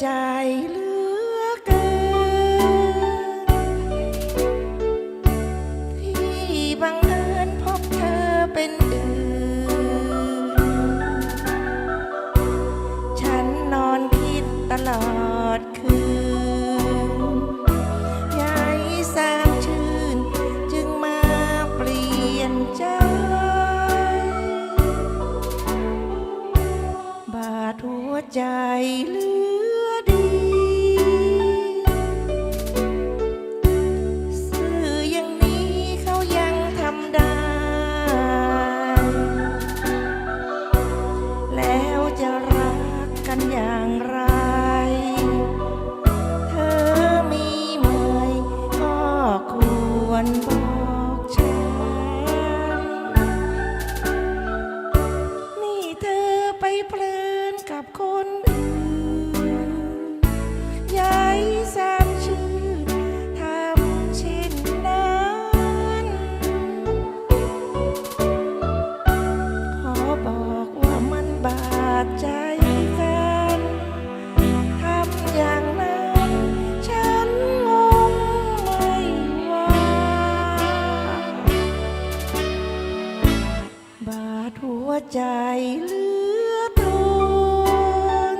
ใจเหลือเกินที่บังเอิญพบเธอเป็น นอย่างไร เธอมีเมยก็ควรบอกฉัน นี่เธอไปเพลินกับคนอื่น ใจเหลือทน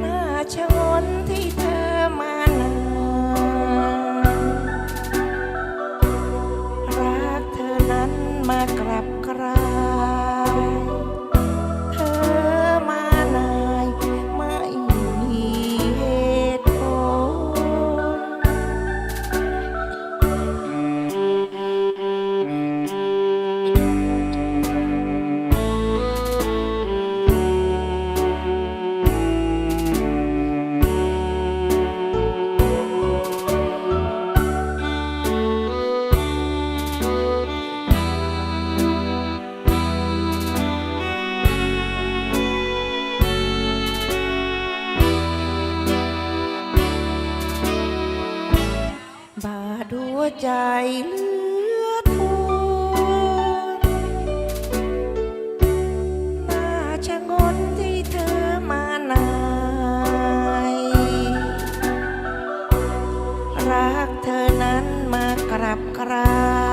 หน้าชะงนที่ ใจเลือทนหน้าชะงนที่เธอมานายรักเธอนั้นมากลับกลา